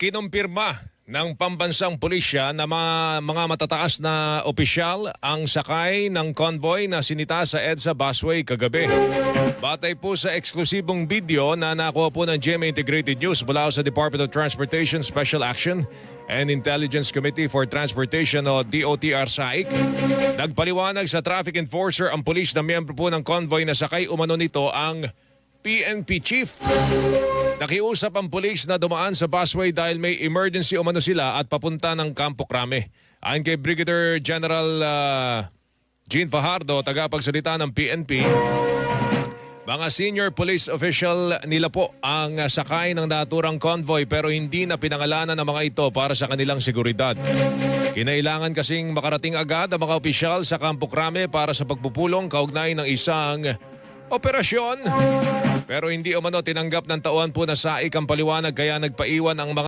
kinumpirma ng pambansang pulisya na mga, mga matataas na opisyal ang sakay ng convoy na sinita sa EDSA busway kagabi. Batay po sa eksklusibong video na nakuha po ng GMA Integrated News mula sa Department of Transportation Special Action and Intelligence Committee for Transportation o DOTR SAIC. Nagpaliwanag sa traffic enforcer ang pulis na miyembro po ng convoy na sakay umano nito ang PNP Chief. Nakiusap ang pulis na dumaan sa busway dahil may emergency umano sila at papunta ng Campo Crame. Ayon kay Brigadier General uh, Fajardo, tagapagsalita ng PNP, mga senior police official nila po ang sakay ng naturang convoy pero hindi na pinangalanan ng mga ito para sa kanilang seguridad. Kinailangan kasing makarating agad ang mga opisyal sa Campo Crame para sa pagpupulong kaugnay ng isang operasyon. Pero hindi umano tinanggap ng tauhan po na saik ang paliwanag kaya nagpaiwan ang mga